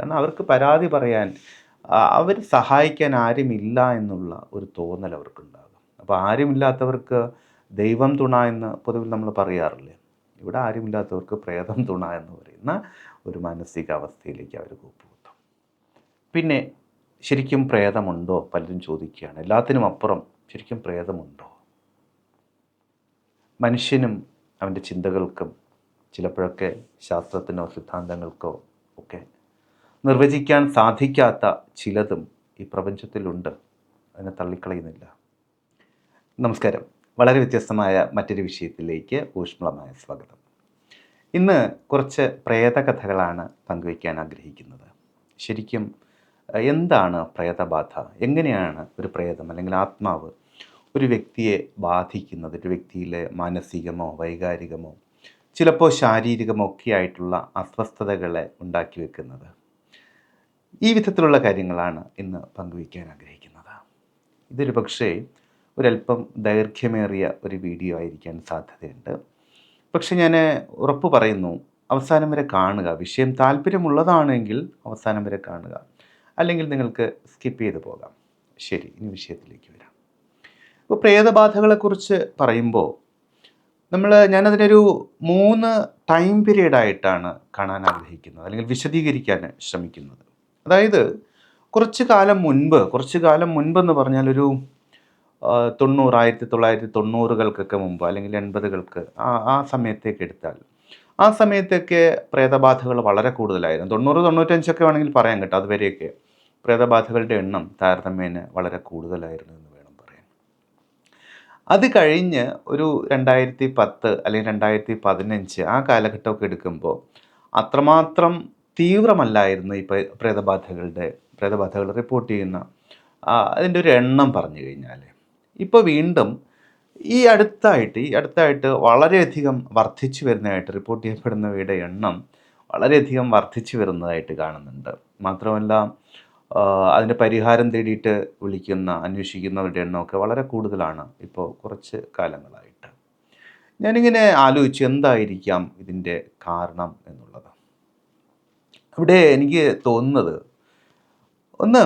കാരണം അവർക്ക് പരാതി പറയാൻ അവർ സഹായിക്കാൻ ആരുമില്ല എന്നുള്ള ഒരു തോന്നൽ അവർക്കുണ്ടാകും. അപ്പോൾ ആരുമില്ലാത്തവർക്ക് ദൈവം തുണ എന്ന് പൊതുവിൽ നമ്മൾ പറയാറില്ലേ? ഇവിടെ ആരുമില്ലാത്തവർക്ക് പ്രേതം തുണ എന്ന് പറയുന്ന ഒരു മാനസികാവസ്ഥയിലേക്ക് അവർ കൂപ്പുകുത്തും. പിന്നെ ശരിക്കും പ്രേതമുണ്ടോ? പലരും ചോദിക്കുകയാണ്. എല്ലാത്തിനും അപ്പുറം ശരിക്കും പ്രേതമുണ്ടോ? മനുഷ്യനും അവന്റെ ചിന്തകൾക്കും ചിലപ്പോഴൊക്കെ ശാസ്ത്രത്തിനോ സിദ്ധാന്തങ്ങൾക്കോ ഒക്കെ നിർവചിക്കാൻ സാധിക്കാത്ത ചിലതും ഈ പ്രപഞ്ചത്തിലുണ്ട്. അതിനെ തള്ളിക്കളയുന്നില്ല. നമസ്കാരം. വളരെ വ്യത്യസ്തമായ മറ്റൊരു വിഷയത്തിലേക്ക് ഊഷ്മളമായ സ്വാഗതം. ഇന്ന് കുറച്ച് പ്രേതകഥകളാണ് പങ്കുവയ്ക്കാൻ ആഗ്രഹിക്കുന്നത്. ശരിക്കും എന്താണ് പ്രേതബാധ? എങ്ങനെയാണ് ഒരു പ്രേതം അല്ലെങ്കിൽ ആത്മാവ് ഒരു വ്യക്തിയെ ബാധിക്കുന്നത്? ഒരു വ്യക്തിയിലെ മാനസികമോ വൈകാരികമോ ചിലപ്പോൾ ശാരീരികമോ ഒക്കെ ആയിട്ടുള്ള അസ്വസ്ഥതകളെ ഉണ്ടാക്കി വെക്കുന്നത് ഈ വിധത്തിലുള്ള കാര്യങ്ങളാണ് ഇന്ന് പങ്കുവയ്ക്കാൻ ആഗ്രഹിക്കുന്നത്. ഇതൊരു പക്ഷേ ഒരല്പം ദൈർഘ്യമേറിയ ഒരു വീഡിയോ ആയിരിക്കാൻ സാധ്യതയുണ്ട്. പക്ഷെ ഞാൻ ഉറപ്പ് പറയുന്നു അവസാനം വരെ കാണുക. വിഷയം താല്പര്യമുള്ളതാണെങ്കിൽ അവസാനം വരെ കാണുക. അല്ലെങ്കിൽ നിങ്ങൾക്ക് സ്കിപ്പ് ചെയ്ത് പോകാം. ശരി ഇനി വിഷയത്തിലേക്ക് വരാം. ഇപ്പോൾ പ്രേതബാധകളെക്കുറിച്ച് പറയുമ്പോൾ നമ്മൾ ഞാനതിനൊരു മൂന്ന് ടൈം പീരീഡായിട്ടാണ് കാണാൻ ആഗ്രഹിക്കുന്നത്. അല്ലെങ്കിൽ വിശദീകരിക്കാൻ ശ്രമിക്കുന്നത്. അതായത് കുറച്ച് കാലം മുൻപ് കുറച്ച് കാലം മുൻപെന്ന് പറഞ്ഞാൽ ഒരു തൊണ്ണൂറ് ആയിരത്തി തൊള്ളായിരത്തി തൊണ്ണൂറുകൾക്കൊക്കെ മുമ്പ് അല്ലെങ്കിൽ എൺപതുകൾക്ക് ആ ആ സമയത്തേക്ക് എടുത്താൽ. ആ സമയത്തൊക്കെ പ്രേതബാധകൾ വളരെ കൂടുതലായിരുന്നു. തൊണ്ണൂറ് തൊണ്ണൂറ്റഞ്ചൊക്കെ വേണമെങ്കിൽ പറയാൻ കേട്ടോ അതുവരെയൊക്കെ. പ്രേതബാധകളുടെ എണ്ണം താരതമ്യേന വളരെ കൂടുതലായിരുന്നു എന്ന് വേണം പറയാൻ. അത് കഴിഞ്ഞ് ഒരു രണ്ടായിരത്തി പത്ത് അല്ലെങ്കിൽ രണ്ടായിരത്തി പതിനഞ്ച് ആ കാലഘട്ടമൊക്കെ എടുക്കുമ്പോൾ അത്രമാത്രം തീവ്രമല്ലായിരുന്നു ഈ പ്രേ- പ്രേതബാധകളുടെ പ്രേതബാധകൾ റിപ്പോർട്ട് ചെയ്യുന്ന. അതിന്റെ ഒരു എണ്ണം പറഞ്ഞു കഴിഞ്ഞാൽ ഇപ്പോൾ വീണ്ടും ഈ അടുത്തായിട്ട് ഈ അടുത്തായിട്ട് വളരെയധികം വർദ്ധിച്ചു വരുന്നതായിട്ട് റിപ്പോർട്ട് ചെയ്യപ്പെടുന്നവയുടെ എണ്ണം വളരെയധികം വർദ്ധിച്ചു വരുന്നതായിട്ട് കാണുന്നുണ്ട്. മാത്രമല്ല അതിന്റെ പരിഹാരം തേടിയിട്ട് വിളിക്കുന്ന അന്വേഷിക്കുന്നവരുടെ എണ്ണമൊക്കെ വളരെ കൂടുതലാണ് ഇപ്പോൾ കുറച്ച് കാലങ്ങളായിട്ട്. ഞാനിങ്ങനെ ആലോചിച്ച് എന്തായിരിക്കാം ഇതിന്റെ കാരണം എന്നുള്ളത്? ഇവിടെ എനിക്ക് തോന്നുന്നത് ഒന്ന്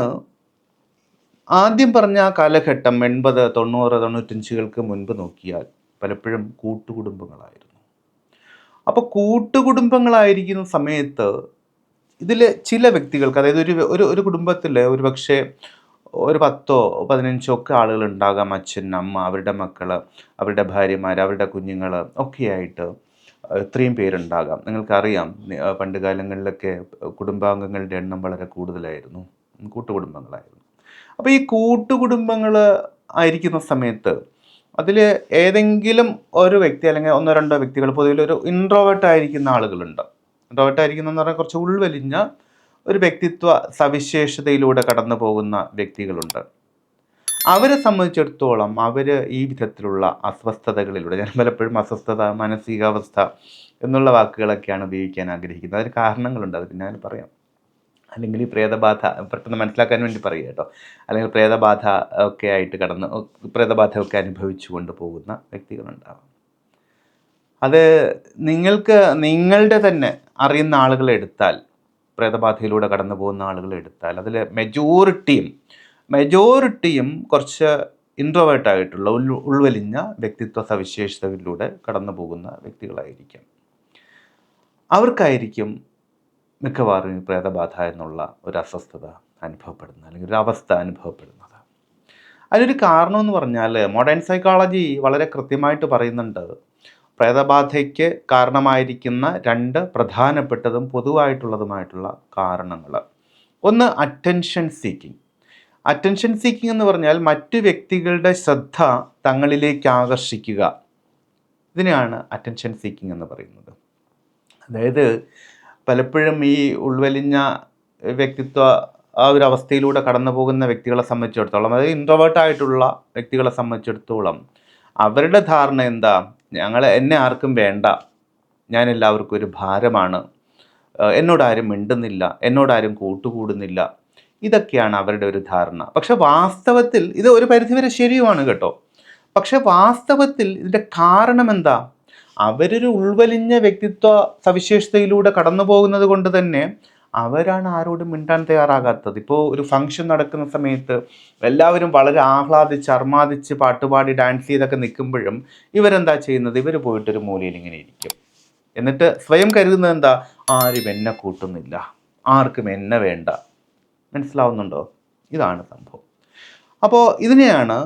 ആദ്യം പറഞ്ഞ ആ കാലഘട്ടം എൺപത് തൊണ്ണൂറ് തൊണ്ണൂറ്റഞ്ചുകൾക്ക് മുൻപ് നോക്കിയാൽ പലപ്പോഴും കൂട്ടുകുടുംബങ്ങളായിരുന്നു. അപ്പോൾ കൂട്ടുകുടുംബങ്ങളായിരിക്കുന്ന സമയത്ത് ഇതിൽ ചില വ്യക്തികൾക്ക് അതായത് ഒരു ഒരു ഒരു കുടുംബത്തിൽ ഒരു പക്ഷേ ഒരു പത്തോ പതിനഞ്ചോ ഒക്കെ ആളുകൾ ഉണ്ടാകാം അച്ഛൻ അമ്മ അവരുടെ മക്കൾ അവരുടെ ഭാര്യമാർ അവരുടെ കുഞ്ഞുങ്ങൾ ഒക്കെയായിട്ട് ഇത്രയും പേരുണ്ടാകാം. നിങ്ങൾക്കറിയാം പണ്ട് കാലങ്ങളിലൊക്കെ കുടുംബാംഗങ്ങളുടെ എണ്ണം വളരെ കൂടുതലായിരുന്നു. കൂട്ടുകുടുംബങ്ങളായിരുന്നു. അപ്പോൾ ഈ കൂട്ടുകുടുംബങ്ങൾ ആയിരിക്കുന്ന സമയത്ത് അതിൽ ഏതെങ്കിലും ഒരു വ്യക്തി അല്ലെങ്കിൽ ഒന്നോ രണ്ടോ വ്യക്തികൾ പൊതുവിൽ ഒരു ഇൻട്രോവേർട്ട് ആയിരിക്കുന്ന ആളുകളുണ്ട്. ഇൻട്രോവേർട്ട് ആയിരിക്കുന്ന എന്ന് പറഞ്ഞാൽ കുറച്ച് ഉൾവലിഞ്ഞ ഒരു വ്യക്തിത്വ സവിശേഷതയിലൂടെ കടന്നു പോകുന്ന വ്യക്തികളുണ്ട്. അവരെ സംബന്ധിച്ചിടത്തോളം അവർ ഈ വിധത്തിലുള്ള അസ്വസ്ഥതകളിലൂടെ ഞാൻ പലപ്പോഴും അസ്വസ്ഥത മാനസികാവസ്ഥ എന്നുള്ള വാക്കുകളൊക്കെയാണ് ഉപയോഗിക്കാൻ ആഗ്രഹിക്കുന്നത്. അതിന് കാരണങ്ങളുണ്ട് അത് പിന്നെ ഞാൻ പറയാം. അല്ലെങ്കിൽ ഈ പ്രേതബാധ പെട്ടെന്ന് മനസ്സിലാക്കാൻ വേണ്ടി പറയുക കേട്ടോ. അല്ലെങ്കിൽ പ്രേതബാധ ഒക്കെ ആയിട്ട് കടന്ന് പ്രേതബാധ ഒക്കെ അനുഭവിച്ചു കൊണ്ട് പോകുന്ന വ്യക്തികളുണ്ടാവാം. അത് നിങ്ങൾക്ക് നിങ്ങളുടെ തന്നെ അറിയുന്ന ആളുകളെ എടുത്താൽ പ്രേതബാധയിലൂടെ കടന്നു പോകുന്ന ആളുകളെ എടുത്താൽ അതിൽ മെജോറിറ്റിയും മെജോറിറ്റിയും കുറച്ച് ഇൻട്രോവേർട്ട് ആയിട്ടുള്ള ഉൾ ഉൾവലിഞ്ഞ വ്യക്തിത്വ സവിശേഷതകളിലൂടെ കടന്നു പോകുന്ന വ്യക്തികളായിരിക്കും. അവർക്കായിരിക്കും മിക്കവാറും ഈ പ്രേതബാധ എന്നുള്ള ഒരു അസ്വസ്ഥത അനുഭവപ്പെടുന്നത് അല്ലെങ്കിൽ ഒരു അവസ്ഥ അനുഭവപ്പെടുന്നത്. അതിനൊരു കാരണം എന്ന് പറഞ്ഞാൽ മോഡേൺ സൈക്കോളജി വളരെ കൃത്യമായിട്ട് പറയുന്നുണ്ട്. പ്രേതബാധയ്ക്ക് കാരണമായിരിക്കുന്ന രണ്ട് പ്രധാനപ്പെട്ടതും പൊതുവായിട്ടുള്ളതുമായിട്ടുള്ള കാരണങ്ങൾ ഒന്ന് അറ്റൻഷൻ സീക്കിംഗ് അറ്റൻഷൻ സീക്കിംഗ് എന്ന് പറഞ്ഞാൽ മറ്റു വ്യക്തികളുടെ ശ്രദ്ധ തങ്ങളിലേക്ക് ആകർഷിക്കുക. ഇതിനെയാണ് അറ്റൻഷൻ സീക്കിംഗ് എന്ന് പറയുന്നത്. അതായത് പലപ്പോഴും ഈ ഉൾവലിഞ്ഞ വ്യക്തിത്വ ആ ഒരു അവസ്ഥയിലൂടെ കടന്നു പോകുന്ന വ്യക്തികളെ സംബന്ധിച്ചിടത്തോളം അതായത് ഇൻട്രോവേർട്ടായിട്ടുള്ള വ്യക്തികളെ സംബന്ധിച്ചിടത്തോളം അവരുടെ ധാരണ എന്താ? ഞങ്ങൾ എന്നെ ആർക്കും വേണ്ട. ഞാൻ എല്ലാവർക്കും ഒരു ഭാരമാണ്. എന്നോട് എന്നോടാരും മിണ്ടുന്നില്ല. എന്നോടാരും കൂട്ടുകൂടുന്നില്ല. ഇതൊക്കെയാണ് അവരുടെ ഒരു ധാരണ. പക്ഷെ വാസ്തവത്തിൽ ഇത് ഒരു പരിധിവരെ ശരിയുമാണ് കേട്ടോ. പക്ഷെ വാസ്തവത്തിൽ ഇതിന്റെ കാരണം എന്താ? അവരൊരു ഉൾവലിഞ്ഞ വ്യക്തിത്വ സവിശേഷതയിലൂടെ കടന്നു പോകുന്നത് കൊണ്ട് തന്നെ അവരാണ് ആരോടും മിണ്ടാൻ തയ്യാറാകാത്തത്. ഇപ്പോൾ ഒരു ഫംഗ്ഷൻ നടക്കുന്ന സമയത്ത് എല്ലാവരും വളരെ ആഹ്ലാദിച്ച് അർമാദിച്ച് പാട്ടുപാടി ഡാൻസ് ചെയ്തൊക്കെ നിൽക്കുമ്പോഴും ഇവരെന്താ ചെയ്യുന്നത്? ഇവർ പോയിട്ടൊരു മൂലയിൽ ഇങ്ങനെ ഇരിക്കും. എന്നിട്ട് സ്വയം കരുതുന്നത് എന്താ? ആരും എന്നെ കൂട്ടുന്നില്ല. ആർക്കും എന്നെ വേണ്ട. മനസ്സിലാവുന്നുണ്ടോ? ഇതാണ് സംഭവം. അപ്പോൾ ഇതിനെയാണ്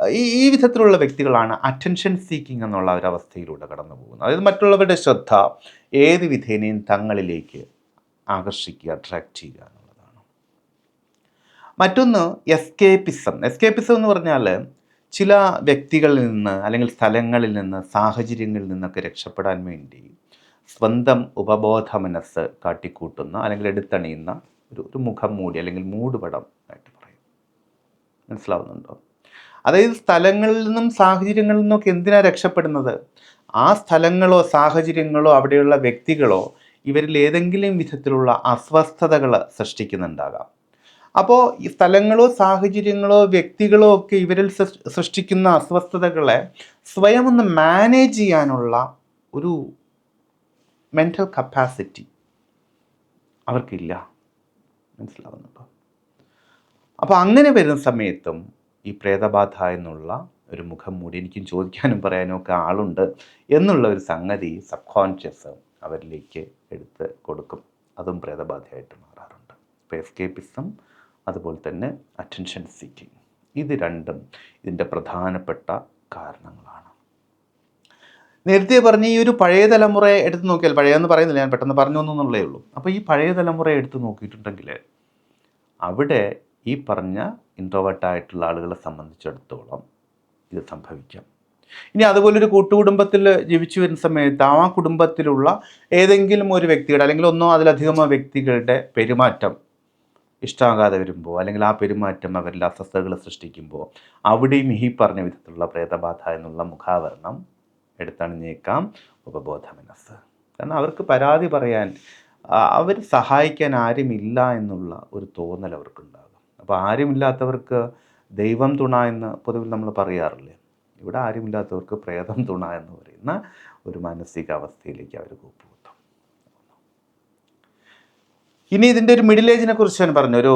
ഈ ഈ വിധത്തിലുള്ള വ്യക്തികളാണ് അറ്റൻഷൻ സീക്കിംഗ് എന്നുള്ള ഒരു അവസ്ഥയിലൂടെ കടന്നു പോകുന്നത്. അതായത് മറ്റുള്ളവരുടെ ശ്രദ്ധ ഏത് വിധേനയും തങ്ങളിലേക്ക് ആകർഷിക്കുക അട്രാക്റ്റ് ചെയ്യുക എന്നുള്ളതാണ്. മറ്റൊന്ന് എസ്കേപ്പിസം എസ്കേപ്പിസം എന്ന് പറഞ്ഞാൽ ചില വ്യക്തികളിൽ നിന്ന് അല്ലെങ്കിൽ സ്ഥലങ്ങളിൽ നിന്ന് സാഹചര്യങ്ങളിൽ നിന്നൊക്കെ രക്ഷപ്പെടാൻ വേണ്ടി സ്വന്തം ഉപബോധ മനസ്സ് കാട്ടിക്കൂട്ടുന്ന അല്ലെങ്കിൽ എടുത്തണിയുന്ന ഒരു ഒരു മുഖം മൂടി അല്ലെങ്കിൽ മൂടുപടം ആയിട്ട് പറയും. മനസ്സിലാവുന്നുണ്ടോ? അതായത് സ്ഥലങ്ങളിൽ നിന്നും സാഹചര്യങ്ങളിൽ നിന്നൊക്കെ എന്തിനാണ് രക്ഷപ്പെടുന്നത്? ആ സ്ഥലങ്ങളോ സാഹചര്യങ്ങളോ അവിടെയുള്ള വ്യക്തികളോ ഇവരിൽ ഏതെങ്കിലും വിധത്തിലുള്ള അസ്വസ്ഥതകൾ സൃഷ്ടിക്കുന്നുണ്ടാകാം. അപ്പോൾ ഈ സ്ഥലങ്ങളോ സാഹചര്യങ്ങളോ വ്യക്തികളോ ഒക്കെ ഇവരിൽ സൃഷ്ടിക്കുന്ന അസ്വസ്ഥതകളെ സ്വയം ഒന്ന് മാനേജ് ചെയ്യാനുള്ള ഒരു മെന്റൽ കപ്പാസിറ്റി അവർക്കില്ല. മനസ്സിലാവുന്നുണ്ടോ? അപ്പോൾ അങ്ങനെ വരുന്ന സമയത്തും ഈ പ്രേതബാധ എന്നുള്ള ഒരു മുഖം മൂടി എനിക്കും ചോദിക്കാനും പറയാനും ഒക്കെ ആളുണ്ട് എന്നുള്ള ഒരു സംഗതി സബ് കോൺഷ്യസ് അവരിലേക്ക് എടുത്ത് കൊടുക്കും. അതും പ്രേതബാധയായിട്ട് മാറാറുണ്ട്. ഇപ്പോൾ എസ്കേപ്പിസം അതുപോലെ തന്നെ അറ്റൻഷൻ സീക്കിങ് ഇത് രണ്ടും ഇതിന്റെ പ്രധാനപ്പെട്ട കാരണങ്ങളാണ്. നേരത്തെ പറഞ്ഞ ഈ ഒരു പഴയ തലമുറയെ എടുത്ത് നോക്കിയാൽ പഴയെന്ന് പറയുന്നില്ല ഞാൻ പെട്ടെന്ന് പറഞ്ഞു എന്നുള്ളേ ഉള്ളൂ. അപ്പോൾ ഈ പഴയ തലമുറയെ എടുത്ത് നോക്കിയിട്ടുണ്ടെങ്കിൽ അവിടെ ഈ പറഞ്ഞ ഇൻട്രോവേർട്ടായിട്ടുള്ള ആളുകളെ സംബന്ധിച്ചിടത്തോളം ഇത് സംഭവിക്കാം. ഇനി അതുപോലെ ഒരു കൂട്ടുകുടുംബത്തിൽ ജീവിച്ചു വരുന്ന സമയത്ത് ആ കുടുംബത്തിലുള്ള ഏതെങ്കിലും ഒരു വ്യക്തിയുടെ അല്ലെങ്കിൽ ഒന്നോ അതിലധികമോ വ്യക്തികളുടെ പെരുമാറ്റം ഇഷ്ടമാകാതെ വരുമ്പോൾ അല്ലെങ്കിൽ ആ പെരുമാറ്റം അവരിൽ അസ്വസ്ഥതകൾ സൃഷ്ടിക്കുമ്പോൾ അവിടെയും ഈ പറഞ്ഞ വിധത്തിലുള്ള പ്രേതബാധ എന്നുള്ള മുഖാവരണം എടുത്തണിഞ്ഞേക്കാം. ഉപബോധ മനസ്സ് കാരണം അവർക്ക് പരാതി പറയാൻ അവർ സഹായിക്കാൻ ആരുമില്ല എന്നുള്ള ഒരു തോന്നൽ അവർക്കുണ്ടാകും. അപ്പോൾ ആരുമില്ലാത്തവർക്ക് ദൈവം തുണ എന്ന് പൊതുവിൽ നമ്മൾ പറയാറില്ലേ? ഇവിടെ ആരുമില്ലാത്തവർക്ക് പ്രേതം തുണ എന്ന് പറയുന്ന ഒരു മാനസികാവസ്ഥയിലേക്ക് അവർ കൂപ്പുകുത്തും. ഇനി ഇതിന്റെ ഒരു മിഡിൽ ഏജിനെ കുറിച്ച് ഞാൻ പറഞ്ഞു. ഒരു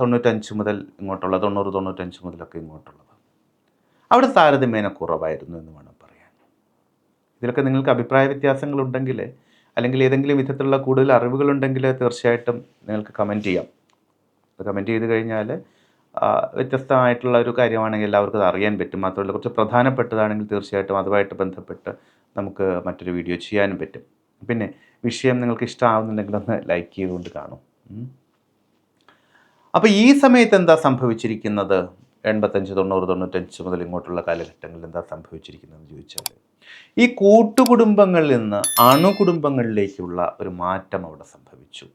തൊണ്ണൂറ്റഞ്ച് മുതൽ ഇങ്ങോട്ടുള്ള തൊണ്ണൂറ് തൊണ്ണൂറ്റഞ്ച് മുതലൊക്കെ ഇങ്ങോട്ടുള്ളത്. അവിടെ താരതമ്യേന കുറവായിരുന്നു എന്ന് വേണം പറയാൻ. ഇതിലൊക്കെ നിങ്ങൾക്ക് അഭിപ്രായ വ്യത്യാസങ്ങളുണ്ടെങ്കിൽ അല്ലെങ്കിൽ ഏതെങ്കിലും വിധത്തിലുള്ള കൂടുതൽ അറിവുകളുണ്ടെങ്കിൽ തീർച്ചയായിട്ടും നിങ്ങൾക്ക് കമന്റ് ചെയ്യാം. കമന്റ് ചെയ്ത് കഴിഞ്ഞാൽ വ്യത്യസ്തമായിട്ടുള്ള ഒരു കാര്യമാണെങ്കിൽ എല്ലാവർക്കും അത് അറിയാൻ പറ്റും. മാത്രമല്ല കുറച്ച് പ്രധാനപ്പെട്ടതാണെങ്കിൽ തീർച്ചയായിട്ടും അതുമായിട്ട് ബന്ധപ്പെട്ട് നമുക്ക് മറ്റൊരു വീഡിയോ ചെയ്യാനും പറ്റും. പിന്നെ വിഷയം നിങ്ങൾക്ക് ഇഷ്ടമാവുന്നുണ്ടെങ്കിൽ ഒന്ന് ലൈക്ക് ചെയ്തുകൊണ്ട് കാണും. അപ്പോൾ ഈ സമയത്ത് എന്താ സംഭവിച്ചിരിക്കുന്നത്? എൺപത്തഞ്ച് തൊണ്ണൂറ് തൊണ്ണൂറ്റഞ്ച് മുതൽ ഇങ്ങോട്ടുള്ള കാലഘട്ടങ്ങളിൽ എന്താ സംഭവിച്ചിരിക്കുന്നതെന്ന് ചോദിച്ചാൽ ഈ കൂട്ടുകുടുംബങ്ങളിൽ നിന്ന് അണുകുടുംബങ്ങളിലേക്കുള്ള ഒരു മാറ്റം അവിടെ സംഭവിച്ചു.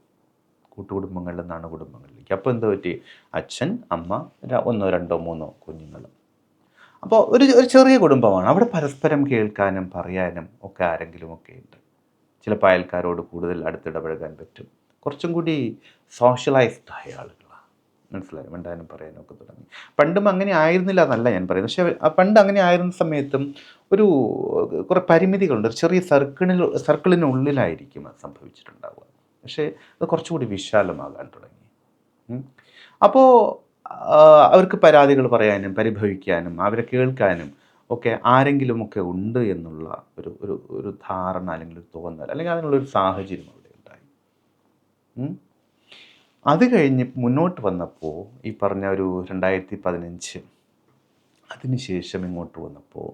കൂട്ടുകുടുംബങ്ങളിൽ നിന്ന് അണുകുടുംബങ്ങളിലേക്ക്. അപ്പോൾ എന്താ പറ്റി? അച്ഛൻ അമ്മ ഒന്നോ രണ്ടോ മൂന്നോ കുഞ്ഞുങ്ങൾ. അപ്പോൾ ഒരു ഒരു ചെറിയ കുടുംബമാണ്. അവിടെ പരസ്പരം കേൾക്കാനും പറയാനും ഒക്കെ ആരെങ്കിലും ഒക്കെ ഉണ്ട്. ചിലപ്പോൾ അയൽക്കാരോട് കൂടുതൽ അടുത്തിടപഴകാൻ പറ്റും. കുറച്ചും കൂടി സോഷ്യലൈസ്ഡ് ആയ ആളുകളാണ് മനസ്സിലായി. മിണ്ടാനും പറയാനും ഒക്കെ തുടങ്ങി. പണ്ടും അങ്ങനെ ആയിരുന്നില്ല എന്നല്ല ഞാൻ പറയുന്നത്. പക്ഷേ ആ പണ്ട് അങ്ങനെ ആയിരുന്ന സമയത്തും ഒരു കുറേ പരിമിതികളുണ്ട്. ഒരു ചെറിയ സർക്കിളിൽ സർക്കിളിനുള്ളിലായിരിക്കും അത് സംഭവിച്ചിട്ടുണ്ടാവുക. പക്ഷേ അത് കുറച്ചുകൂടി വിശാലമാകാൻ തുടങ്ങി. അപ്പോൾ അവർക്ക് പരാതികൾ പറയാനും പരിഭവിക്കാനും അവരെ കേൾക്കാനും ഒക്കെ ആരെങ്കിലുമൊക്കെ ഉണ്ട് എന്നുള്ള ഒരു ഒരു ഒരു ധാരണ അല്ലെങ്കിൽ ഒരു തോന്നൽ അല്ലെങ്കിൽ അതിനുള്ളൊരു സാഹചര്യം അവിടെ ഉണ്ടായി. അത് കഴിഞ്ഞ് മുന്നോട്ട് വന്നപ്പോൾ ഈ പറഞ്ഞ ഒരു രണ്ടായിരത്തി പതിനഞ്ച് അതിനുശേഷം ഇങ്ങോട്ട് വന്നപ്പോൾ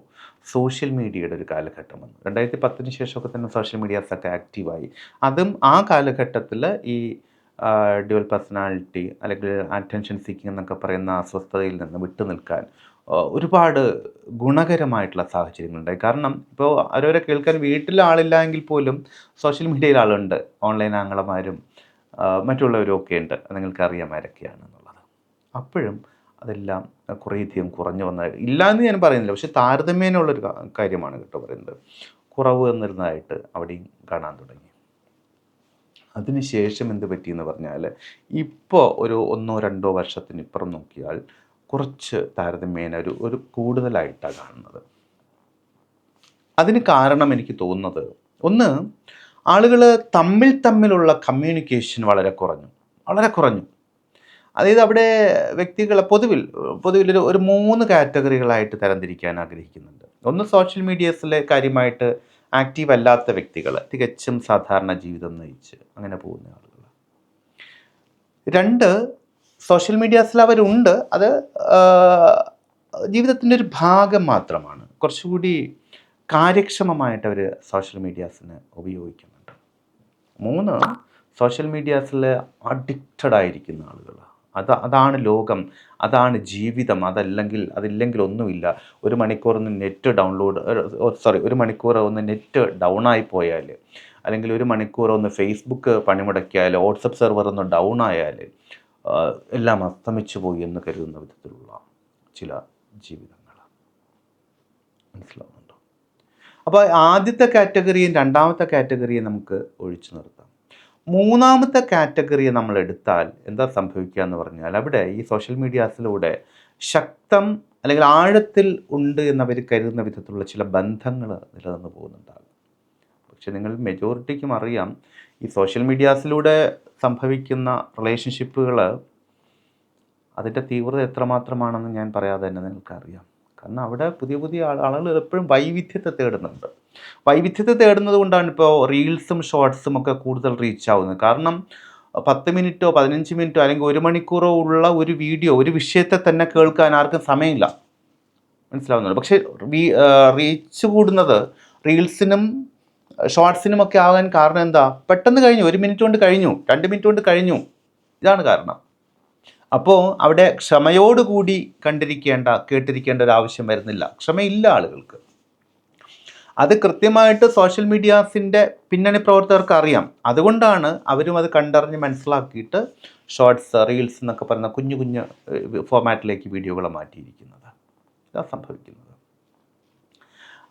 സോഷ്യൽ മീഡിയയുടെ ഒരു കാലഘട്ടം വന്നു. രണ്ടായിരത്തി പത്തിന് ശേഷമൊക്കെ തന്നെ സോഷ്യൽ മീഡിയാസൊക്കെ ആക്റ്റീവായി. അതും ആ കാലഘട്ടത്തിൽ ഈ ഡ്യുവൽ പേഴ്സണാലിറ്റി അല്ലെങ്കിൽ അറ്റൻഷൻ സീക്കിംഗ് എന്നൊക്കെ പറയുന്ന അസ്വസ്ഥതയിൽ നിന്ന് വിട്ടു നിൽക്കാൻ ഒരുപാട് ഗുണകരമായിട്ടുള്ള സാഹചര്യങ്ങളുണ്ടായി. കാരണം ഇപ്പോൾ അവരവരെ കേൾക്കാൻ വീട്ടിൽ ആളില്ല എങ്കിൽ പോലും സോഷ്യൽ മീഡിയയിൽ ആളുണ്ട്. ഓൺലൈൻ ആങ്ങളമാരും ആ, മറ്റുള്ളവരും ഒക്കെ ഉണ്ട്. അത് നിങ്ങൾക്ക് അറിയാം ആരൊക്കെയാണെന്നുള്ളത് അപ്പോഴും അതെല്ലാം കുറേയധികം കുറഞ്ഞു വന്ന ഇല്ല എന്ന് ഞാൻ പറയുന്നില്ല. പക്ഷെ താരതമ്യേനുള്ളൊരു കാര്യമാണ് കേട്ടോ പറയുന്നത്. കുറവ് എന്നിരുന്നതായിട്ട് അവിടെയും കാണാൻ തുടങ്ങി. അതിനുശേഷം എന്ത് പറ്റിയെന്ന് പറഞ്ഞാൽ ഇപ്പോൾ ഒരു ഒന്നോ രണ്ടോ വർഷത്തിന് ഇപ്പുറം നോക്കിയാൽ കുറച്ച് താരതമ്യേന ഒരു ഒരു കൂടുതലായിട്ടാണ് കാണുന്നത്. അതിന് കാരണം എനിക്ക് തോന്നുന്നത് ഒന്ന് ആളുകൾ തമ്മിൽ തമ്മിലുള്ള കമ്മ്യൂണിക്കേഷൻ വളരെ കുറഞ്ഞു. വളരെ കുറഞ്ഞു. അതായത് അവിടെ വ്യക്തികളെ പൊതുവിൽ പൊതുവിൽ ഒരു മൂന്ന് കാറ്റഗറികളായിട്ട് തരംതിരിക്കാൻ ആഗ്രഹിക്കുന്നുണ്ട്. ഒന്ന് സോഷ്യൽ മീഡിയസിലെ കാര്യമായിട്ട് ആക്റ്റീവ് അല്ലാത്ത വ്യക്തികൾ തികച്ചും സാധാരണ ജീവിതം നയിച്ച് അങ്ങനെ പോകുന്ന ആളുകൾ. രണ്ട് സോഷ്യൽ മീഡിയാസിൽ അവരുണ്ട്. അത് ജീവിതത്തിന്റെ ഒരു ഭാഗം മാത്രമാണ്. കുറച്ചുകൂടി കാര്യക്ഷമമായിട്ട് അവർ സോഷ്യൽ മീഡിയാസിന് ഉപയോഗിക്കുന്നുണ്ട് മൂന്ന് സോഷ്യൽ മീഡിയാസിൽ അഡിക്റ്റഡ് ആയിരിക്കുന്ന ആളുകൾ അത് അതാണ് ലോകം അതാണ് ജീവിതം. അതല്ലെങ്കിൽ അതില്ലെങ്കിൽ ഒന്നുമില്ല. ഒരു മണിക്കൂർ ഒന്ന് നെറ്റ് ഡൗൺലോഡ് സോറി ഒരു മണിക്കൂർ ഒന്ന് നെറ്റ് ഡൗൺ ആയി പോയാൽ അല്ലെങ്കിൽ ഒരു മണിക്കൂർ ഒന്ന് ഫേസ്ബുക്ക് പണിമുടക്കിയാൽ വാട്സപ്പ് സെർവർ ഒന്ന് ഡൗൺ ആയാൽ എല്ലാം അസ്തമിച്ചു പോയി എന്ന് കരുതുന്ന വിധത്തിലുള്ള ചില ജീവിതങ്ങൾ മനസ്സിലാവുന്നുണ്ടോ അപ്പോൾ ആദ്യത്തെ കാറ്റഗറിയും രണ്ടാമത്തെ കാറ്റഗറിയും നമുക്ക് ഒഴിച്ചു നിർത്താം. മൂന്നാമത്തെ കാറ്റഗറിയെ നമ്മൾ എടുത്താൽ എന്താ സംഭവിക്കുക എന്ന് പറഞ്ഞാൽ അവിടെ ഈ സോഷ്യൽ മീഡിയാസിലൂടെ ശക്തം അല്ലെങ്കിൽ ആഴത്തിൽ ഉണ്ട് എന്നവർ കരുതുന്ന വിധത്തിലുള്ള ചില ബന്ധങ്ങൾ നിലനിന്ന് പോകുന്നുണ്ടാകും. പക്ഷെ നിങ്ങൾ മെജോറിറ്റിക്കും അറിയാം ഈ സോഷ്യൽ മീഡിയാസിലൂടെ സംഭവിക്കുന്ന റിലേഷൻഷിപ്പുകൾ അതിന്റെ തീവ്രത എത്രമാത്രമാണെന്ന് ഞാൻ പറയാതെ തന്നെ നിങ്ങൾക്കറിയാം. കാരണം അവിടെ പുതിയ പുതിയ ആളുകൾ എപ്പോഴും വൈവിധ്യത്തെ തേടുന്നുണ്ട്. വൈവിധ്യത്തെ തേടുന്നത് കൊണ്ടാണ് ഇപ്പോൾ റീൽസും ഷോർട്സും ഒക്കെ കൂടുതൽ റീച്ച് ആവുന്നത്. കാരണം പത്ത് മിനിറ്റോ പതിനഞ്ച് മിനിറ്റോ അല്ലെങ്കിൽ ഒരു മണിക്കൂറോ ഉള്ള ഒരു വീഡിയോ ഒരു വിഷയത്തെ തന്നെ കേൾക്കാൻ ആർക്കും സമയമില്ല. മനസ്സിലാവുന്നുണ്ട്? പക്ഷേ റീച്ച് കൂടുന്നത് റീൽസിനും ഷോർട്സിനും ഒക്കെ ആകാൻ കാരണം എന്താ? പെട്ടെന്ന് കഴിഞ്ഞു. ഒരു മിനിറ്റ് കൊണ്ട് കഴിഞ്ഞു. രണ്ട് മിനിറ്റ് കൊണ്ട് കഴിഞ്ഞു. ഇതാണ് കാരണം. അപ്പോൾ അവിടെ ക്ഷമയോടുകൂടി കണ്ടിരിക്കേണ്ട കേട്ടിരിക്കേണ്ട ഒരു ആവശ്യം വരുന്നില്ല. ക്ഷമയില്ല ആളുകൾക്ക്. അത് കൃത്യമായിട്ട് സോഷ്യൽ മീഡിയാസിന്റെ പിന്നണി പ്രവർത്തകർക്ക് അറിയാം അതുകൊണ്ടാണ് അവരും അത് കണ്ടറിഞ്ഞ് മനസ്സിലാക്കിയിട്ട് ഷോർട്സ് റീൽസ് എന്നൊക്കെ പറയുന്ന കുഞ്ഞു കുഞ്ഞു ഫോമാറ്റിലേക്ക് വീഡിയോകൾ മാറ്റിയിരിക്കുന്നത്. ഇതാ സംഭവിക്കുന്നത്.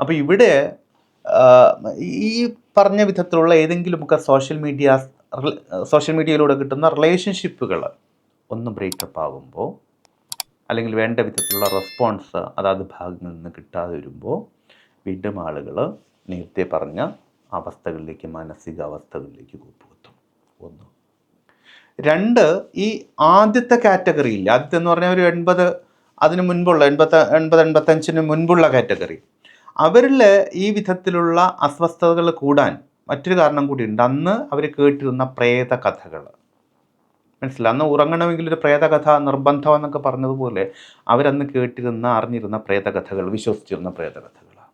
അപ്പോൾ ഇവിടെ ഈ പറഞ്ഞ വിധത്തിലുള്ള ഏതെങ്കിലുമൊക്കെ സോഷ്യൽ മീഡിയ സോഷ്യൽ മീഡിയയിലൂടെ കിട്ടുന്ന റിലേഷൻഷിപ്പുകൾ ഒന്ന് ബ്രേക്കപ്പ് ആകുമ്പോൾ അല്ലെങ്കിൽ വേണ്ട വിധത്തിലുള്ള റെസ്പോൺസ് അതാത് ഭാഗങ്ങളിൽ നിന്ന് കിട്ടാതെ വരുമ്പോൾ വീണ്ടും ആളുകൾ നേരത്തെ പറഞ്ഞ അവസ്ഥകളിലേക്ക് മാനസികാവസ്ഥകളിലേക്ക് കൂപ്പുകുത്തും. ഒന്ന്. രണ്ട് ഈ ആദ്യത്തെ കാറ്റഗറിയിൽ ആദ്യത്തെ എന്ന് പറഞ്ഞാൽ ഒരു എൺപത് അതിന് മുൻപുള്ള എൺപത്തി എൺപത് എൺപത്തഞ്ചിന് മുൻപുള്ള കാറ്റഗറി അവരിൽ ഈ വിധത്തിലുള്ള അസ്വസ്ഥതകൾ കൂടാൻ മറ്റൊരു കാരണം കൂടിയുണ്ട് അന്ന് അവർ കേട്ടിരുന്ന പ്രേത കഥകൾ മനസ്സിലായി. അന്ന് ഉറങ്ങണമെങ്കിൽ ഒരു പ്രേതകഥ നിർബന്ധം എന്നൊക്കെ പറഞ്ഞതുപോലെ അവരന്ന് കേട്ടിരുന്ന അറിഞ്ഞിരുന്ന പ്രേതകഥകൾ വിശ്വസിച്ചിരുന്ന പ്രേതകഥകളാണ്.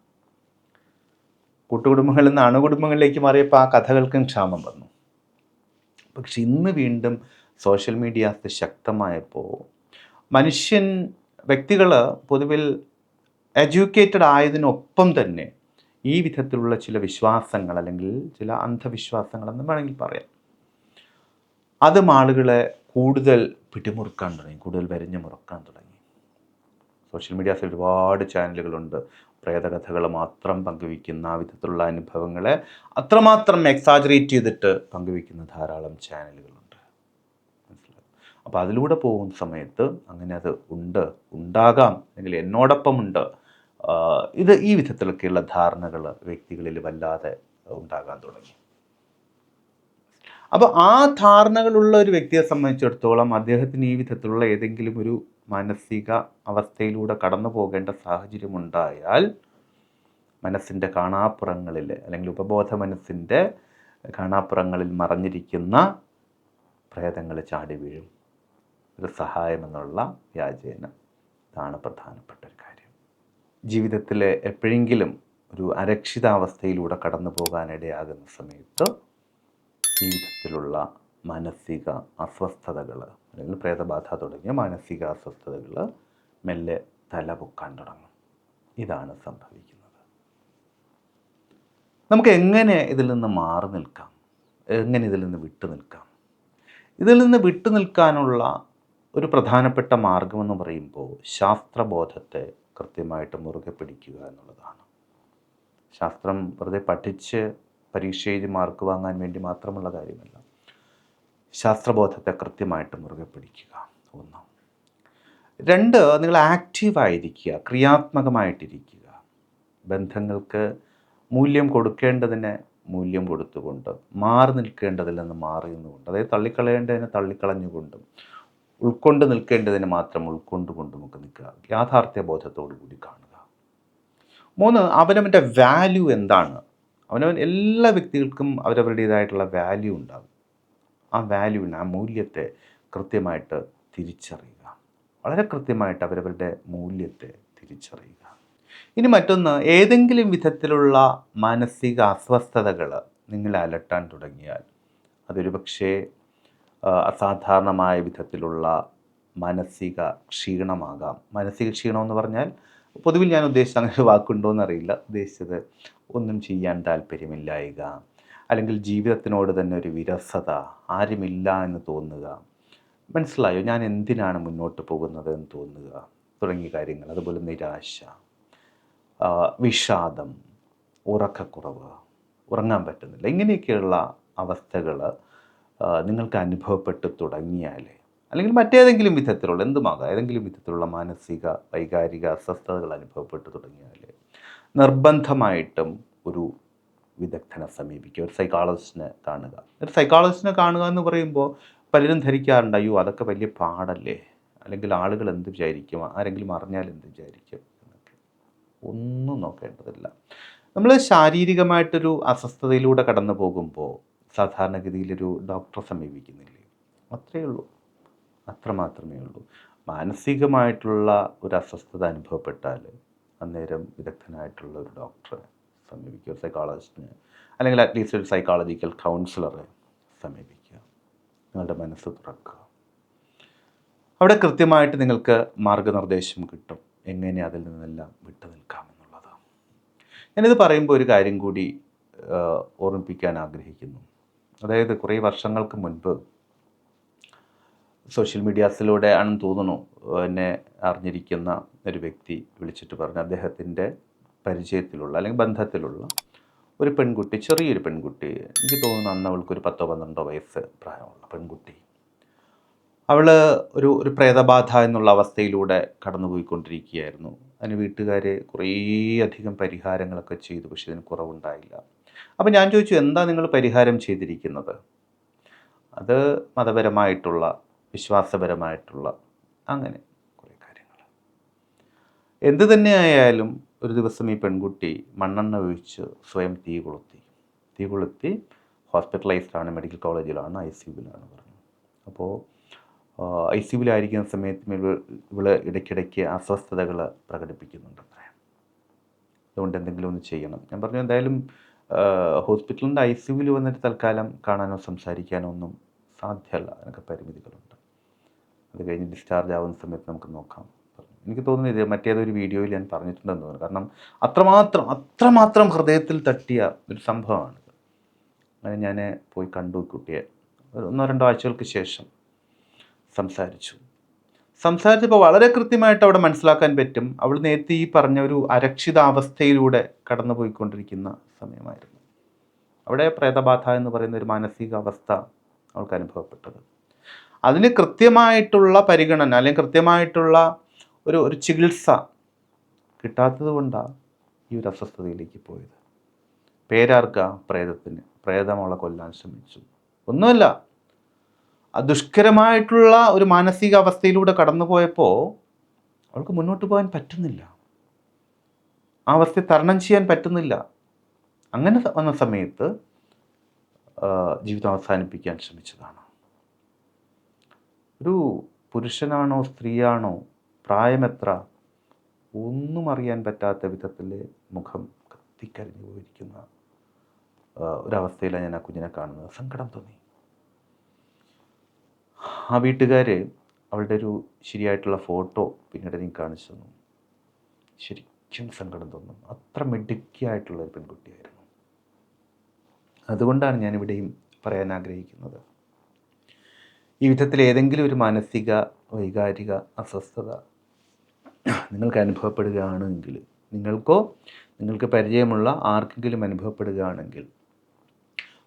കൂട്ടുകുടുംബങ്ങളിൽ നിന്ന് അണുകുടുംബങ്ങളിലേക്ക് മാറിയപ്പോൾ ആ കഥകൾക്കും ക്ഷാമം വന്നു. പക്ഷെ ഇന്ന് വീണ്ടും സോഷ്യൽ മീഡിയാസ് ശക്തമായപ്പോൾ മനുഷ്യൻ വ്യക്തികൾ പൊതുവിൽ എഡ്യൂക്കേറ്റഡ് ആയതിനൊപ്പം തന്നെ ഈ വിധത്തിലുള്ള ചില വിശ്വാസങ്ങൾ അല്ലെങ്കിൽ ചില അന്ധവിശ്വാസങ്ങൾ എന്ന് വേണമെങ്കിൽ പറയാം. അതും ആളുകളെ കൂടുതൽ പിടിമുറുക്കാൻ തുടങ്ങി കൂടുതൽ വരിഞ്ഞു മുറുക്കാൻ തുടങ്ങി. സോഷ്യൽ മീഡിയാസിൽ ഒരുപാട് ചാനലുകളുണ്ട്. പ്രേതകഥകൾ മാത്രം പങ്കുവയ്ക്കുന്ന വിധത്തിലുള്ള അനുഭവങ്ങളെ അത്രമാത്രം എക്സാജറേറ്റ് ചെയ്തിട്ട് പങ്കുവയ്ക്കുന്ന ധാരാളം ചാനലുകളുണ്ട്. മനസ്സിലാവും അപ്പോൾ അതിലൂടെ പോകുന്ന സമയത്ത് അങ്ങനെ അത് ഉണ്ട് ഉണ്ടാകാം. അല്ലെങ്കിൽ എന്നോടൊപ്പം ഉണ്ട്. ഇത് ഈ വിധത്തിലൊക്കെയുള്ള ധാരണകൾ വ്യക്തികളിൽ വല്ലാതെ ഉണ്ടാകാൻ തുടങ്ങി. അപ്പോൾ ആ ധാരണകളുള്ള ഒരു വ്യക്തിയെ സംബന്ധിച്ചിടത്തോളം അദ്ദേഹത്തിന് ഈ വിധത്തിലുള്ള ഏതെങ്കിലും ഒരു മാനസിക അവസ്ഥയിലൂടെ കടന്നു പോകേണ്ട സാഹചര്യം ഉണ്ടായാൽ മനസ്സിന്റെ കാണാപ്പുറങ്ങളിൽ അല്ലെങ്കിൽ ഉപബോധ മനസ്സിന്റെ കാണാപ്പുറങ്ങളിൽ മറഞ്ഞിരിക്കുന്ന പ്രേതങ്ങൾ ചാടി വീഴും. ഒരു സഹായമെന്നുള്ള വ്യാജേന. ഇതാണ് പ്രധാനപ്പെട്ട ഒരു കാര്യം. ജീവിതത്തിൽ എപ്പോഴെങ്കിലും ഒരു അരക്ഷിതാവസ്ഥയിലൂടെ കടന്നു പോകാനിടയാകുന്ന സമയത്ത് ഈ വിധത്തിലുള്ള മാനസിക അസ്വസ്ഥതകൾ അല്ലെങ്കിൽ പ്രേതബാധ തുടങ്ങിയ മാനസിക അസ്വസ്ഥതകൾ മെല്ലെ തലപൊക്കാൻ തുടങ്ങും. ഇതാണ് സംഭവിക്കുന്നത്. നമുക്ക് എങ്ങനെ ഇതിൽ നിന്ന് മാറി നിൽക്കാം? എങ്ങനെ ഇതിൽ നിന്ന് വിട്ടു നിൽക്കാം? ഇതിൽ നിന്ന് വിട്ടു നിൽക്കാനുള്ള ഒരു പ്രധാനപ്പെട്ട മാർഗമെന്ന് പറയുമ്പോൾ ശാസ്ത്രബോധത്തെ കൃത്യമായിട്ട് മുറുകെ പിടിക്കുക എന്നുള്ളതാണ്. ശാസ്ത്രം വെറുതെ പഠിച്ച് പരീക്ഷ എഴുതി മാർക്ക് വാങ്ങാൻ വേണ്ടി മാത്രമുള്ള കാര്യമല്ല. ശാസ്ത്രബോധത്തെ കൃത്യമായിട്ട് മുറുകെ പിടിക്കുക. ഒന്ന്. രണ്ട് നിങ്ങൾ ആക്റ്റീവായിരിക്കുക ക്രിയാത്മകമായിട്ടിരിക്കുക. ബന്ധങ്ങൾക്ക് മൂല്യം കൊടുക്കേണ്ടതിന് മൂല്യം കൊടുത്തുകൊണ്ട് മാറി നിൽക്കേണ്ടതിൽ നിന്ന് മാറി നിന്നുകൊണ്ട് അതായത് തള്ളിക്കളയേണ്ടതിനെ തള്ളിക്കളഞ്ഞുകൊണ്ടും ഉൾക്കൊണ്ട് നിൽക്കേണ്ടതിനെ മാത്രം ഉൾക്കൊണ്ടുകൊണ്ടും ഒക്കെ നിൽക്കുക. യാഥാർത്ഥ്യ ബോധത്തോടു കൂടി കാണുക. മൂന്ന് അവനവന്റെ വാല്യൂ എന്താണ്? അവനവൻ എല്ലാ വ്യക്തികൾക്കും അവരവരുടേതായിട്ടുള്ള വാല്യൂ ഉണ്ടാകും. ആ വാല്യൂവിന് ആ മൂല്യത്തെ കൃത്യമായിട്ട് തിരിച്ചറിയുക. വളരെ കൃത്യമായിട്ട് അവരവരുടെ മൂല്യത്തെ തിരിച്ചറിയുക. ഇനി മറ്റൊന്ന് ഏതെങ്കിലും വിധത്തിലുള്ള മാനസിക അസ്വസ്ഥതകൾ നിങ്ങളെ അലട്ടാൻ തുടങ്ങിയാൽ അതൊരു പക്ഷേ അസാധാരണമായ വിധത്തിലുള്ള മാനസിക ക്ഷീണമാകാം. മാനസിക ക്ഷീണം എന്ന് പറഞ്ഞാൽ പൊതുവിൽ ഞാൻ ഉദ്ദേശിച്ച അങ്ങനെ ഒരു വാക്കുണ്ടോ എന്നറിയില്ല ഉദ്ദേശിച്ചത് ഒന്നും ചെയ്യാൻ താല്പര്യമില്ലായിക. അല്ലെങ്കിൽ ജീവിതത്തിനോട് തന്നെ ഒരു വിരസത ആരുമില്ല എന്ന് തോന്നുക. മനസ്സിലായോ? ഞാൻ എന്തിനാണ് മുന്നോട്ട് പോകുന്നത് എന്ന് തോന്നുക. തുടങ്ങിയ കാര്യങ്ങൾ. അതുപോലെ നിരാശ വിഷാദം ഉറക്കക്കുറവ് ഉറങ്ങാൻ പറ്റുന്നില്ല. ഇങ്ങനെയൊക്കെയുള്ള അവസ്ഥകൾ നിങ്ങൾക്ക് അനുഭവപ്പെട്ട് തുടങ്ങിയാൽ അല്ലെങ്കിൽ മറ്റേതെങ്കിലും വിധത്തിലുള്ള എന്തുമാകാം? ഏതെങ്കിലും വിധത്തിലുള്ള മാനസിക വൈകാരിക അസ്വസ്ഥതകൾ അനുഭവപ്പെട്ട് തുടങ്ങിയാൽ നിർബന്ധമായിട്ടും ഒരു വിദഗ്ധനെ സമീപിക്കുക ഒരു സൈക്കോളജിസ്റ്റിനെ കാണുക. ഒരു സൈക്കോളജിസ്റ്റിനെ കാണുക എന്ന് പറയുമ്പോൾ പലരും ധരിക്കാറുണ്ട് അയ്യോ അതൊക്കെ വലിയ പാടല്ലേ? അല്ലെങ്കിൽ ആളുകൾ എന്ത് വിചാരിക്കും? ആരെങ്കിലും അറിഞ്ഞാൽ എന്ത് വിചാരിക്കും? എന്നൊക്കെ. ഒന്നും നോക്കേണ്ടതില്ല. നമ്മൾ ശാരീരികമായിട്ടൊരു അസ്വസ്ഥതയിലൂടെ കടന്നു പോകുമ്പോൾ സാധാരണഗതിയിലൊരു ഡോക്ടറെ സമീപിക്കുന്നില്ലേ? അത്രയേ ഉള്ളൂ. അത്ര മാത്രമേ ഉള്ളൂ. മാനസികമായിട്ടുള്ള ഒരു അസ്വസ്ഥത അനുഭവപ്പെട്ടാൽ അന്നേരം വിദഗ്ധനായിട്ടുള്ള ഒരു ഡോക്ടറെ സമീപിക്കുക ഒരു സൈക്കോളജിസ്റ്റിനെ അല്ലെങ്കിൽ അറ്റ്ലീസ്റ്റ് ഒരു സൈക്കോളജിക്കൽ കൗൺസിലറെ സമീപിക്കുക. നിങ്ങളുടെ മനസ്സ് തുറക്കുക. അവിടെ കൃത്യമായിട്ട് നിങ്ങൾക്ക് മാർഗനിർദ്ദേശം കിട്ടും. എങ്ങനെ അതിൽ നിന്നെല്ലാം വിട്ടു നിൽക്കാമെന്നുള്ളത് ഞാനിത് പറയുമ്പോൾ ഒരു കാര്യം കൂടി ഓർമ്മിപ്പിക്കാൻ ആഗ്രഹിക്കുന്നു. അതായത് കുറേ വർഷങ്ങൾക്ക് മുൻപ് സോഷ്യൽ മീഡിയാസിലൂടെ ആണെന്ന് തോന്നുന്നു എന്നെ അറിഞ്ഞിരിക്കുന്ന ഒരു വ്യക്തി വിളിച്ചിട്ട് പറഞ്ഞു. അദ്ദേഹത്തിന്റെ പരിചയത്തിലുള്ള അല്ലെങ്കിൽ ബന്ധത്തിലുള്ള ഒരു പെൺകുട്ടി ചെറിയൊരു പെൺകുട്ടി എനിക്ക് തോന്നുന്നു അന്ന് അവൾക്ക് ഒരു പത്തോ പന്ത്രണ്ടോ വയസ്സ് പ്രായമുള്ള പെൺകുട്ടി. അവൾ ഒരു ഒരു പ്രേതബാധ എന്നുള്ള അവസ്ഥയിലൂടെ കടന്നുപോയിക്കൊണ്ടിരിക്കുകയായിരുന്നു. അതിന് വീട്ടുകാർ കുറേയധികം പരിഹാരങ്ങളൊക്കെ ചെയ്തു പക്ഷെ ഇതിന് കുറവുണ്ടായില്ല. അപ്പം ഞാൻ ചോദിച്ചു എന്താ നിങ്ങൾ പരിഹാരം ചെയ്തിരിക്കുന്നത്? അത് മതപരമായിട്ടുള്ള വിശ്വാസപരമായിട്ടുള്ള അങ്ങനെ കുറേ കാര്യങ്ങൾ. എന്തു തന്നെയായാലും ഒരു ദിവസം ഈ പെൺകുട്ടി മണ്ണെണ്ണ ഒഴിച്ച് സ്വയം തീ കൊളുത്തി. തീ കൊളുത്തി ഹോസ്പിറ്റലൈസ്ഡ് ആണ് മെഡിക്കൽ കോളേജിലാണ് ഐ സി യുവിലാണ് പറഞ്ഞു. അപ്പോൾ ഐ സി യുവിലായിരിക്കുന്ന സമയത്ത് ഇവൾ ഇടയ്ക്കിടയ്ക്ക് അസ്വസ്ഥതകൾ പ്രകടിപ്പിക്കുന്നുണ്ട് അതുകൊണ്ട് എന്തെങ്കിലും ഒന്ന് ചെയ്യണം. ഞാൻ പറഞ്ഞു എന്തായാലും ഹോസ്പിറ്റലിന്റെ ഐ സി യുവിൽ വന്നിട്ട് തൽക്കാലം കാണാനോ സംസാരിക്കാനോ ഒന്നും സാധ്യമല്ല. അതിനൊക്കെ പരിമിതികളുണ്ട്. അത് കഴിഞ്ഞ് ഡിസ്ചാർജ് ആവുന്ന സമയത്ത് നമുക്ക് നോക്കാം. എനിക്ക് തോന്നുന്നു ഇത് മറ്റേതൊരു വീഡിയോയിൽ ഞാൻ പറഞ്ഞിട്ടുണ്ടെന്ന് തോന്നുന്നു. കാരണം അത്രമാത്രം അത്രമാത്രം ഹൃദയത്തിൽ തട്ടിയ ഒരു സംഭവമാണ് അങ്ങനെ ഞാൻ പോയി കണ്ടു കുട്ടിയെ. ഒന്നോ രണ്ടോ ആഴ്ചകൾക്ക് ശേഷം സംസാരിച്ചു. സംസാരിച്ചപ്പോൾ വളരെ കൃത്യമായിട്ട് അവിടെ മനസ്സിലാക്കാൻ പറ്റും. അവൾ നേരത്തെ ഈ പറഞ്ഞ ഒരു അരക്ഷിതാവസ്ഥയിലൂടെ കടന്നു പോയിക്കൊണ്ടിരിക്കുന്ന സമയമായിരുന്നു. അവിടെ പ്രേതബാധ എന്ന് പറയുന്ന ഒരു മാനസികാവസ്ഥ അവൾക്ക് അനുഭവപ്പെട്ടത്. അതിന് കൃത്യമായിട്ടുള്ള പരിഗണന അല്ലെങ്കിൽ കൃത്യമായിട്ടുള്ള ഒരു ഒരു ചികിത്സ കിട്ടാത്തത് കൊണ്ടാണ് ഈ ഒരു അസ്വസ്ഥതയിലേക്ക് പോയത്. പേരാർക്ക പ്രേതത്തിന് പ്രേതമുള്ള കൊല്ലാൻ ശ്രമിച്ചു. ഒന്നുമല്ല ദുഷ്കരമായിട്ടുള്ള ഒരു മാനസിക അവസ്ഥയിലൂടെ കടന്നു പോയപ്പോൾ അവൾക്ക് മുന്നോട്ട് പോകാൻ പറ്റുന്നില്ല. ആ അവസ്ഥയെ തരണം ചെയ്യാൻ പറ്റുന്നില്ല. അങ്ങനെ വന്ന സമയത്ത് ജീവിതം അവസാനിപ്പിക്കാൻ ശ്രമിച്ചതാണ്. ഒരു പുരുഷനാണോ സ്ത്രീയാണോ പ്രായമെത്ര ഒന്നും അറിയാൻ പറ്റാത്ത വിധത്തിൽ മുഖം കത്തിക്കരിഞ്ഞു പോയിരിക്കുന്ന ഒരവസ്ഥയിലാണ് ഞാൻ ആ കുഞ്ഞിനെ കാണുന്നത്. സങ്കടം തോന്നി. ആ വീട്ടുകാർ അവളുടെ ഒരു ശരിയായിട്ടുള്ള ഫോട്ടോ പിന്നീട് എനിക്ക് കാണിച്ചു തന്നു. ശരിക്കും സങ്കടം തോന്നും അത്ര മിടുക്കിയായിട്ടുള്ള ഒരു പെൺകുട്ടിയായിരുന്നു. അതുകൊണ്ടാണ് ഞാനിവിടെയും പറയാൻ ആഗ്രഹിക്കുന്നത്. ഈ വിധത്തിൽ ഏതെങ്കിലും ഒരു മാനസിക വൈകാരിക അസ്വസ്ഥത നിങ്ങൾക്ക് അനുഭവപ്പെടുകയാണെങ്കിൽ നിങ്ങൾക്കോ നിങ്ങൾക്ക് പരിചയമുള്ള ആർക്കെങ്കിലും അനുഭവപ്പെടുകയാണെങ്കിൽ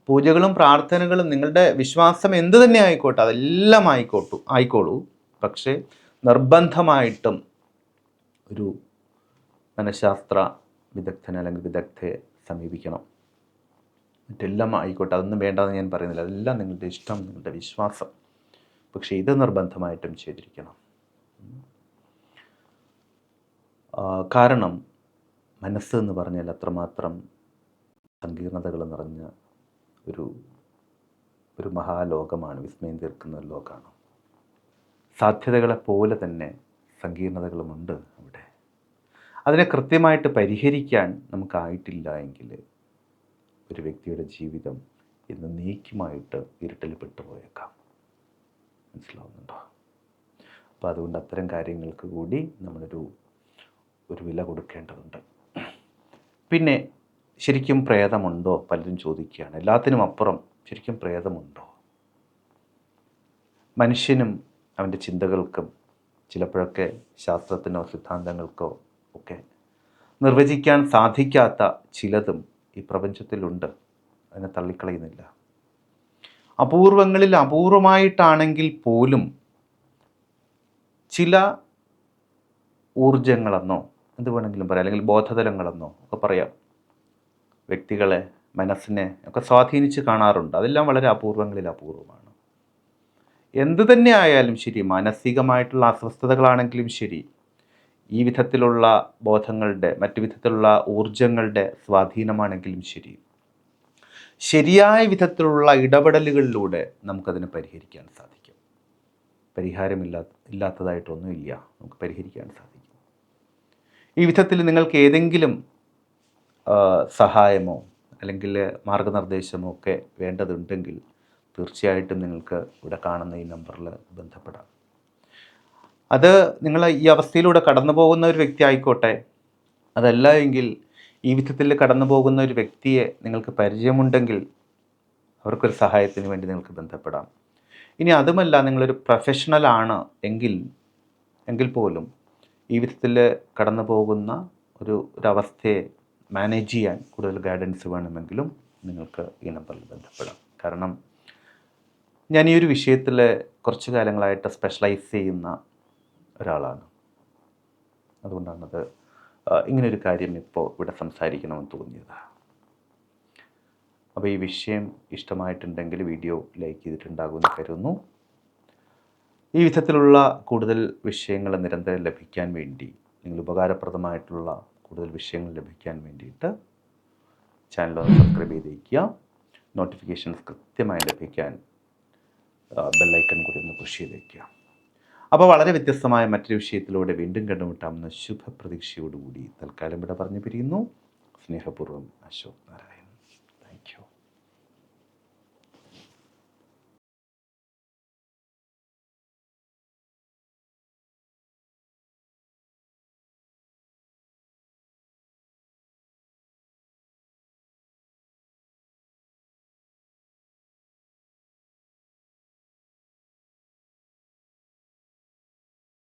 പൂജകളും പ്രാർത്ഥനകളും നിങ്ങളുടെ വിശ്വാസം എന്തു തന്നെ ആയിക്കോട്ടെ അതെല്ലാം ആയിക്കോട്ടു ആയിക്കോളൂ. പക്ഷേ നിർബന്ധമായിട്ടും ഒരു മനഃശാസ്ത്ര വിദഗ്ധനെ അല്ലെങ്കിൽ വിദഗ്ധയെ സമീപിക്കണം. മറ്റെല്ലാം ആയിക്കോട്ടെ അതൊന്നും വേണ്ടെന്ന് ഞാൻ പറയുന്നില്ല. അതെല്ലാം നിങ്ങളുടെ ഇഷ്ടം നിങ്ങളുടെ വിശ്വാസം. പക്ഷേ ഇത് നിർബന്ധമായിട്ടും ചെയ്തിരിക്കണം. കാരണം മനസ്സ് എന്ന് പറഞ്ഞാൽ അത്രമാത്രം സങ്കീർണതകൾ നിറഞ്ഞ ഒരു ഒരു മഹാലോകമാണ് വിസ്മയം തീർക്കുന്ന ഒരു ലോകമാണ്. സാധ്യതകളെ പോലെ തന്നെ സങ്കീർണതകളുമുണ്ട് അവിടെ. അതിനെ കൃത്യമായിട്ട് പരിഹരിക്കാൻ നമുക്കായിട്ടില്ല എങ്കിൽ ഒരു വ്യക്തിയുടെ ജീവിതം ഇന്ന് നീക്കുമായിട്ട് ഇരുട്ടിൽ പെട്ടുപോയേക്കാം. മനസ്സിലാവുന്നുണ്ടോ? അപ്പോൾ അതുകൊണ്ട് അത്തരം കാര്യങ്ങൾക്ക് കൂടി നമ്മളൊരു ഒരു വില കൊടുക്കേണ്ടതുണ്ട്. പിന്നെ ശരിക്കും പ്രേതമുണ്ടോ? പലരും ചോദിക്കുകയാണ്. എല്ലാത്തിനും അപ്പുറം ശരിക്കും പ്രേതമുണ്ടോ? മനുഷ്യനും അവന്റെ ചിന്തകൾക്കും ചിലപ്പോഴൊക്കെ ശാസ്ത്രത്തിനോ സിദ്ധാന്തങ്ങൾക്കോ ഒക്കെ നിർവചിക്കാൻ സാധിക്കാത്ത ചിലതും ഈ പ്രപഞ്ചത്തിലുണ്ട്. അതിനെ തള്ളിക്കളയുന്നില്ല. അപൂർവങ്ങളിൽ അപൂർവമായിട്ടാണെങ്കിൽ പോലും ചില ഊർജങ്ങളെന്നോ എന്ത് വേണമെങ്കിലും പറയാം. അല്ലെങ്കിൽ ബോധതലങ്ങളെന്നോ ഒക്കെ പറയാം. വ്യക്തികളെ മനസ്സിനെ ഒക്കെ സ്വാധീനിച്ച് കാണാറുണ്ട്. അതെല്ലാം വളരെ അപൂർവങ്ങളിൽ അപൂർവമാണ്. എന്ത് തന്നെ ആയാലും ശരി മാനസികമായിട്ടുള്ള അസ്വസ്ഥതകളാണെങ്കിലും ശരി ഈ വിധത്തിലുള്ള ബോധങ്ങളുടെ മറ്റു വിധത്തിലുള്ള ഊർജങ്ങളുടെ സ്വാധീനമാണെങ്കിലും ശരി ശരിയായ വിധത്തിലുള്ള ഇടപെടലുകളിലൂടെ നമുക്കതിനെ പരിഹരിക്കാൻ സാധിക്കും. പരിഹാരമില്ലാ ഇല്ലാത്തതായിട്ടൊന്നുമില്ല. നമുക്ക് പരിഹരിക്കാൻ സാധിക്കും. ഈ വിധത്തിൽ നിങ്ങൾക്ക് ഏതെങ്കിലും സഹായമോ അല്ലെങ്കിൽ മാർഗനിർദ്ദേശമോ ഒക്കെ വേണ്ടതുണ്ടെങ്കിൽ തീർച്ചയായിട്ടും നിങ്ങൾക്ക് ഇവിടെ കാണുന്ന ഈ നമ്പറിൽ ബന്ധപ്പെടാം. അത് നിങ്ങൾ ഈ അവസ്ഥയിലൂടെ കടന്നു പോകുന്ന ഒരു വ്യക്തി ആയിക്കോട്ടെ. അതല്ല എങ്കിൽ ഈ വിധത്തിൽ കടന്നു പോകുന്ന ഒരു വ്യക്തിയെ നിങ്ങൾക്ക് പരിചയമുണ്ടെങ്കിൽ അവർക്കൊരു സഹായത്തിന് വേണ്ടി നിങ്ങൾക്ക് ബന്ധപ്പെടാം. ഇനി അതുമല്ല നിങ്ങളൊരു പ്രൊഫഷണൽ ആണ് എങ്കിൽ എങ്കിൽ പോലും ഈ വിധത്തിൽ കടന്നു പോകുന്ന ഒരു ഒരവസ്ഥയെ മാനേജ് ചെയ്യാൻ കൂടുതൽ ഗൈഡൻസ് വേണമെങ്കിലും നിങ്ങൾക്ക് ഈ നമ്പറിൽ ബന്ധപ്പെടാം. കാരണം ഞാൻ ഈ ഒരു വിഷയത്തിൽ കുറച്ച് കാലങ്ങളായിട്ട് സ്പെഷ്യലൈസ് ചെയ്യുന്ന ഒരാളാണ്. അതുകൊണ്ടാണത് ഇങ്ങനൊരു കാര്യം ഇപ്പോൾ ഇവിടെ സംസാരിക്കണമെന്ന് തോന്നിയത്. അപ്പോൾ ഈ വിഷയം ഇഷ്ടമായിട്ടുണ്ടെങ്കിൽ വീഡിയോ ലൈക്ക് ചെയ്തിട്ടുണ്ടാകുമെന്ന് കരുതുന്നു. ഈ വിധത്തിലുള്ള കൂടുതൽ വിഷയങ്ങൾ നിരന്തരം ലഭിക്കാൻ വേണ്ടി നിങ്ങൾ ഉപകാരപ്രദമായിട്ടുള്ള കൂടുതൽ വിഷയങ്ങൾ ലഭിക്കാൻ വേണ്ടിയിട്ട് ചാനൽ ഒന്ന് സബ്സ്ക്രൈബ് ചെയ്തേക്കുക നോട്ടിഫിക്കേഷൻസ് കൃത്യമായി ലഭിക്കാൻ ബെല്ലൈക്കൺ കൂടി ഒന്ന് പുഷ് ചെയ്തേക്കുക അപ്പോൾ വളരെ വ്യത്യസ്തമായ മറ്റൊരു വിഷയത്തിലൂടെ വീണ്ടും കണ്ടുമുട്ടാമെന്ന ശുഭപ്രതീക്ഷയോടുകൂടി തൽക്കാലം ഇവിടെ പറഞ്ഞു പിരിയുന്നു സ്നേഹപൂർവം അശോക് നാരായണൻ.